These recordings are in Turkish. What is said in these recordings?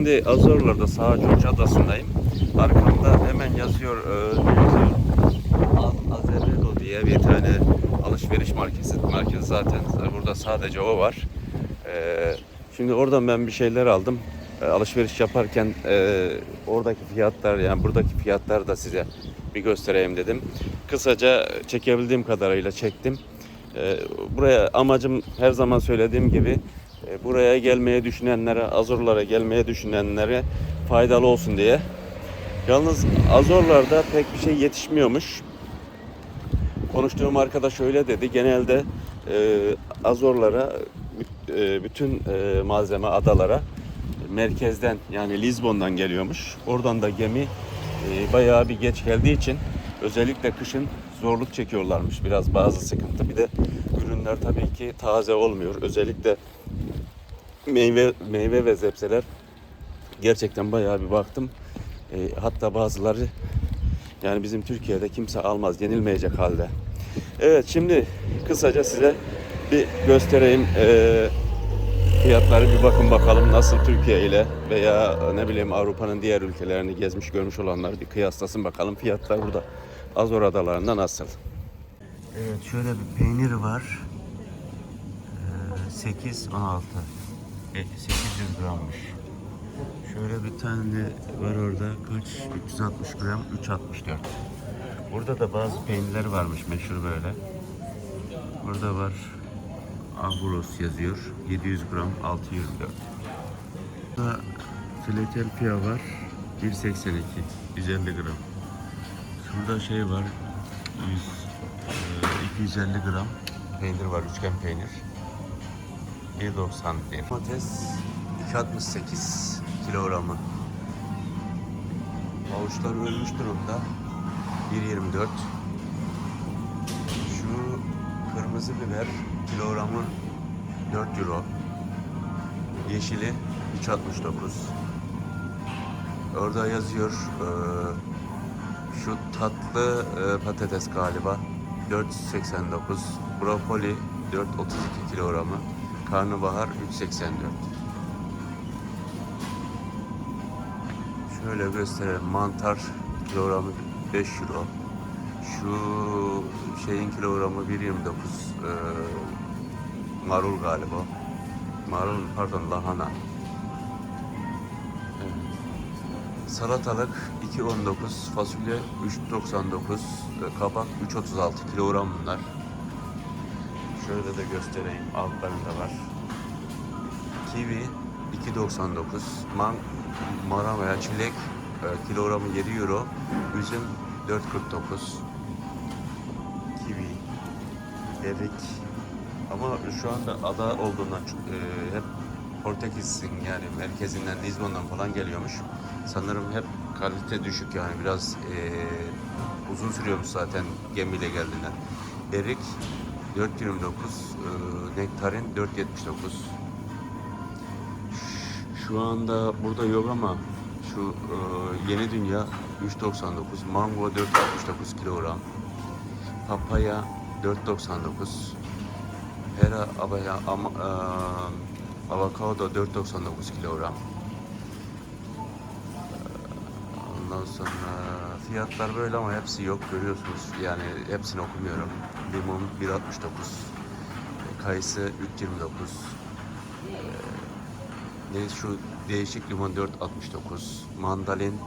Şimdi Azorlar'da Sağcı Adası'ndayım. Arkamda hemen yazıyor, e, ne yazıyor? Az- Azevedo diye bir tane alışveriş merkezi, merkezi zaten. Burada sadece o var. E, şimdi oradan ben bir şeyler aldım. E, alışveriş yaparken e, oradaki fiyatlar yani buradaki fiyatları da size bir göstereyim dedim. Kısaca çekebildiğim kadarıyla çektim. Buraya amacım her zaman söylediğim gibi buraya gelmeye düşünenlere, Azorlara gelmeye düşünenlere faydalı olsun diye. Yalnız Azorlarda pek bir şey yetişmiyormuş. Konuştuğum arkadaş öyle dedi. Genelde e, Azorlara e, bütün e, malzeme adalara merkezden yani Lizbon'dan geliyormuş. Oradan da gemi e, bayağı bir geç geldiği için özellikle kışın zorluk çekiyorlarmış. Biraz bazı sıkıntı. Bir de ürünler tabii ki taze olmuyor. Özellikle meyve meyve ve zepseler gerçekten bayağı bir baktım. E, hatta bazıları yani bizim Türkiye'de kimse almaz, yenilmeyecek halde. Evet şimdi kısaca size bir göstereyim. E, fiyatları bir bakın bakalım nasıl Türkiye ile veya ne bileyim Avrupa'nın diğer ülkelerini gezmiş görmüş olanlar bir kıyaslasın bakalım fiyatlar burada Azor adalarında nasıl. Evet şöyle bir peynir var. Ee, 8 16 e, 800 grammış. Şöyle bir tane var orada kaç 360 gram 364. Burada da bazı peynirler varmış meşhur böyle. Burada var Aburos yazıyor. 700 gram 624. Burada Philadelphia var. 1.82 150 gram. Şurada şey var. 100, e, 250 gram peynir var. Üçgen peynir. 1.91. Domates 2.68 kilogramı. Avuçlar ölmüş durumda. 1.24. Şu kırmızı biber kilogramı 4 euro. Yeşili 3.69. Orada yazıyor eee, şu tatlı eee, patates galiba 4.89. Brokoli 4.32 kilogramı. Karnabahar 3.84. Şöyle gösterelim. Mantar kilogramı 5 euro. Şu şeyin kilogramı 1.29. Ee, marul galiba. Marul pardon lahana. Evet. Salatalık 2.19, fasulye 3.99, e, kabak 3.36 kilogram bunlar. Şöyle de göstereyim. Altlarında var. Kivi 2.99. Man, mara veya çilek e, kilogramı 7 euro. Üzüm 4.49. Kivi, erik. Ama şu anda ada olduğundan e, hep Portekiz'in yani merkezinden Lizbon'dan falan geliyormuş. Sanırım hep kalite düşük yani biraz e, uzun sürüyormuş zaten gemiyle geldiğinden. Erik 4.29, e, nektarin 4.79. Şu anda burada yok ama şu e, yeni dünya 3.99, mango 4.69 kilogram, papaya 4.99, pera abaya, ama, e, avokado 4.99 kilogram. Ondan sonra fiyatlar böyle ama hepsi yok görüyorsunuz. Yani hepsini okumuyorum. Limon 1.69, kayısı 3.29, ne şu değişik limon 4.69, mandalin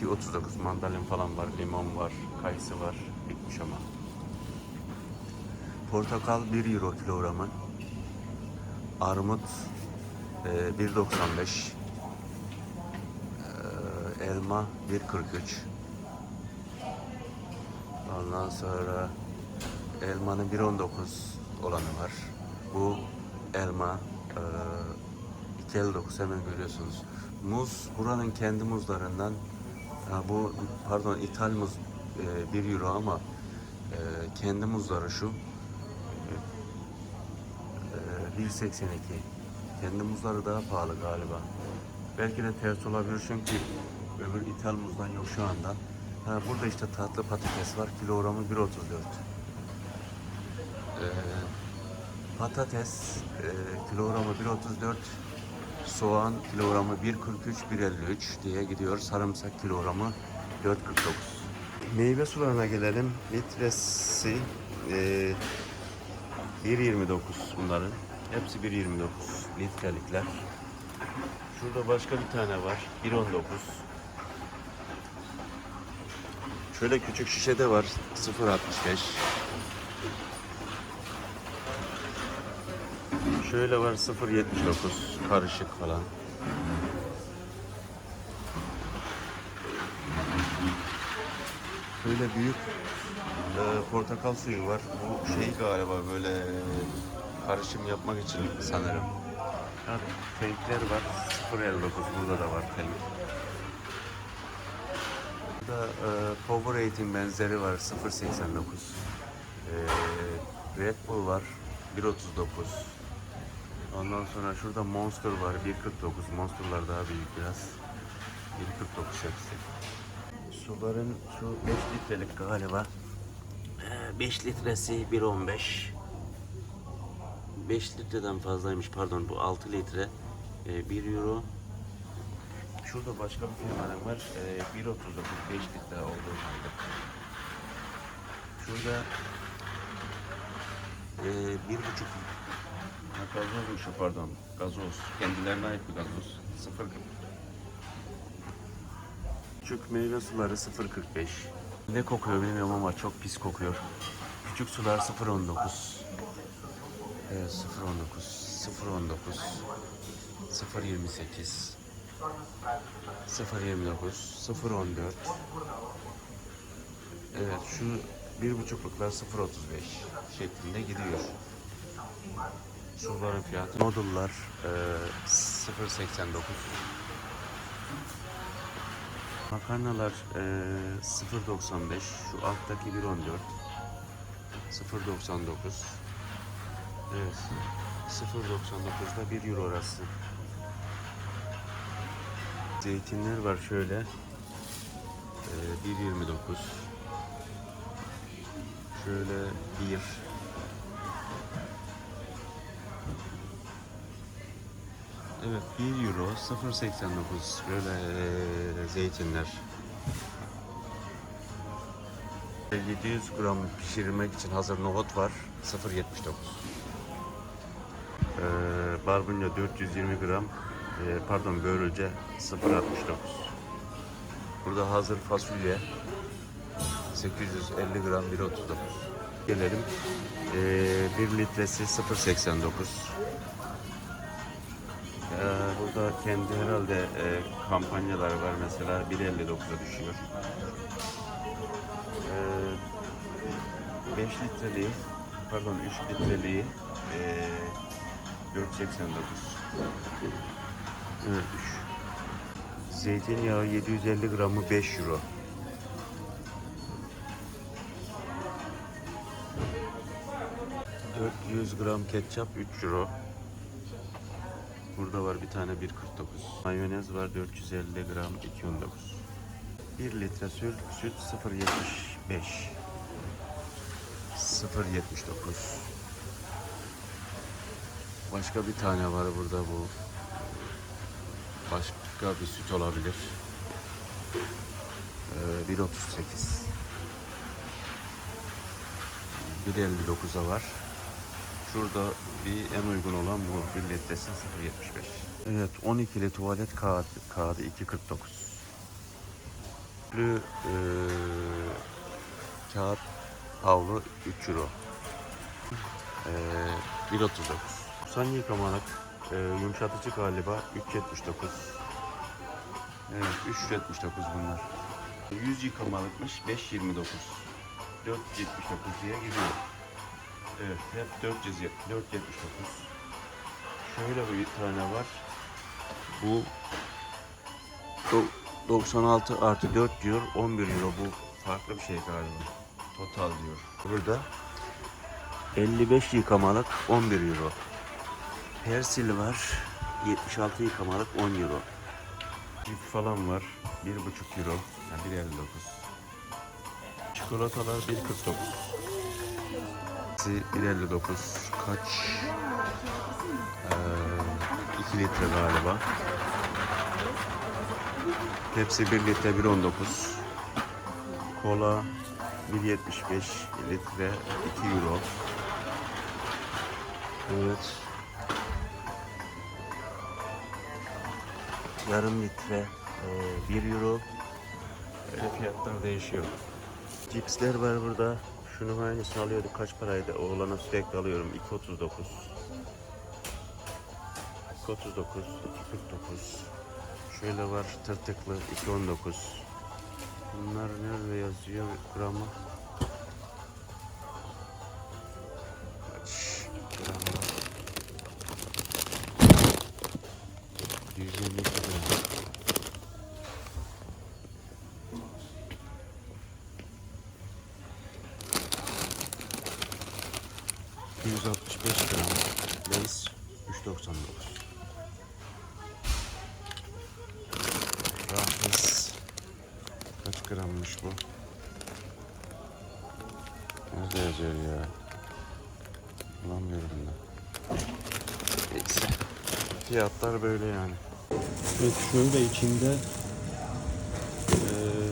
2.39, mandalin falan var, limon var, kayısı var, bitmiş ama. Portakal 1 euro kilogramı. Armut e, 1.95. E, elma 1.43. Ondan sonra elmanın 1.19 olanı var. Bu elma e, 2.59 hemen görüyorsunuz. Muz buranın kendi muzlarından. Ha, bu pardon ithal muz e, 1 euro ama e, kendi muzları şu. E, 1.82. Kendi muzları daha pahalı galiba. Belki de ters olabilir çünkü öbür ithal muzdan yok şu anda. Ha, burada işte tatlı patates var. Kilogramı 1.34. Ee, patates e, kilogramı 1.34 Soğan kilogramı 1.43, 1.53 diye gidiyor. Sarımsak kilogramı 4.49. Meyve sularına gelelim. Litresi eee 1.29 bunların. Hepsi 1.29 litrelikler. Şurada başka bir tane var. 1.19. Şöyle küçük şişede var. 0.65. Şöyle var 0.79 karışık falan. Şöyle büyük e, portakal suyu var. Bu şey galiba böyle karışım yapmak için sanırım. Ha, tankler var. 0.59 burada da var tank. Burada e, Powerade benzeri var 0.89. E, Red Bull var 1.39. Ondan sonra şurada Monster var 1.49. Monsterlar daha büyük biraz. 1.49 hepsi. Suların şu 5 litrelik galiba. 5 litresi 1.15. 5 litreden fazlaymış pardon bu 6 litre. 1 euro. Şurada başka bir firmanın var. E, 1.39 5 litre olduğu halde. Şurada e, bir buçuk Ha, gazozmuş o, pardon. Gazoz. Kendilerine ait bir gazoz. 0.40. Küçük meyve suları 0.45. Ne kokuyor bilmiyorum ama çok pis kokuyor. Küçük sular 0.19. Evet 0.19. 0.19. 0.28. 0.29. 0.14. Evet şu bir buçukluklar 0.35 şeklinde gidiyor. Suların fiyatı. Modullar e, 0.89. Makarnalar e, 0.95. Şu alttaki 1.14. 0.99. Evet. 0.99'da 1 euro orası. Zeytinler var şöyle. E, 1.29. Şöyle 1 Evet 1 euro 0.89 böyle zeytinler. 700 gram pişirmek için hazır nohut var 0.79. Ee, barbunya 420 gram ee, pardon börülce 0.69. Burada hazır fasulye 850 gram 1.39. Gelelim. Ee, 1 litresi 0.89. Ee, burada kendi herhalde e, kampanyaları var mesela 1.59'a düşüyor. Ee, 5 litreliği pardon 3 litreliği e, 4.89. Evet. Zeytinyağı 750 gramı 5 euro. ...400 gram ketçap 3 euro. Burada var bir tane 1.49. Mayonez var 450 gram 2.19. 1 litre süt, süt 0.75. 0.79. Başka bir tane var burada bu. Başka bir süt olabilir. Ee, 1.38. 1.59'a var. Şurada bir en uygun olan bu 1 litresi 0.75. Evet 12'li tuvalet kağıdı, kağıdı 2.49. Lü e, kağıt havlu 3 euro. E, 1.39. San yıkamalık e, yumuşatıcı galiba 3.79. Evet 3.79 bunlar. 100 yıkamalıkmış 5.29. 4.79 diye gidiyor. Evet, hep 400 479. Şöyle bir tane var. Bu do- 96 artı 4 diyor, 11 euro. Bu farklı bir şey galiba. Total diyor. Burada 55 yıkamalık 11 euro. Persil var. 76 yıkamalık 10 euro. Cip falan var. 1,5 euro. Yani 1,59. Çikolatalar 1,49. 1.59 kaç? Ee, 2 litre galiba. Pepsi 1 litre 1.19. Kola 1.75 litre 2 euro. Evet. Yarım litre e, 1 euro. Öyle fiyatlar değişiyor. Cipsler var burada. Şunun aynısını alıyorduk. Kaç paraydı? Oğlana sürekli alıyorum. 2.39. 2.39, 2.49. Şöyle var tırtıklı 2.19. Bunlar nerede yazıyor gramı? ...265 gram... ...Lays 3.99... Rahis... ...kaç grammış bu? Nerede yazıyor ya? Bulamıyorum da. Neyse. Fiyatlar böyle yani. Evet şöyle içinde... eee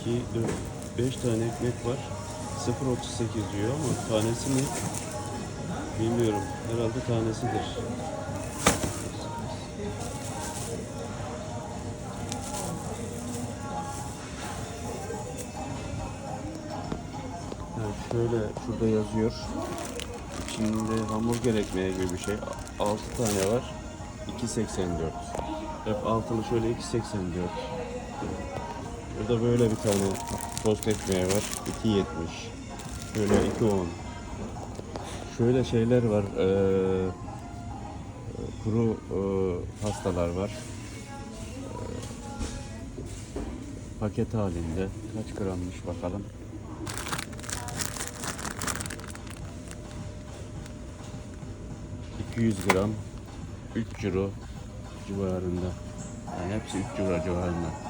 2, 4, 5 tane ekmek var. 0.38 diyor ama tanesi mi? Bilmiyorum. Herhalde tanesidir. Evet, şöyle şurada yazıyor. İçinde hamburger ekmeği gibi bir şey. 6 tane var. 2.84. Hep altılı şöyle 2.84. Burada böyle bir tane tost ekmeği var. 2.70. Şöyle 2.10. Şöyle şeyler var. eee, kuru eee, pastalar var. Eee, paket halinde. Kaç grammış bakalım. ...200 gram... ...3 euro civarında. Yani hepsi 3 euro civarında.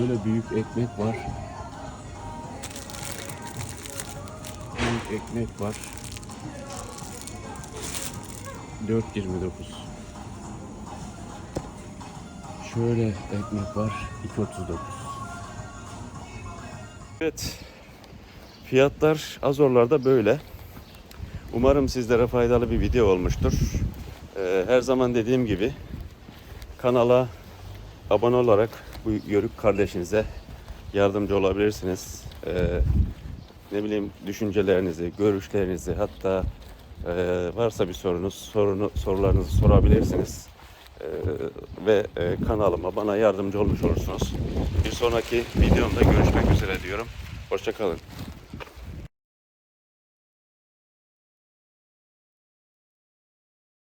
Böyle büyük ekmek var. Büyük ekmek var. 4.29. Şöyle ekmek var. 2.39. Evet. Fiyatlar Azorlar'da böyle. Umarım sizlere faydalı bir video olmuştur. Ee, her zaman dediğim gibi kanala abone olarak bu yörük kardeşinize yardımcı olabilirsiniz. Ee, ne bileyim düşüncelerinizi, görüşlerinizi hatta e, varsa bir sorunuz, sorunu, sorularınızı sorabilirsiniz. Ee, ve e, kanalıma bana yardımcı olmuş olursunuz. Bir sonraki videomda görüşmek üzere diyorum. Hoşçakalın.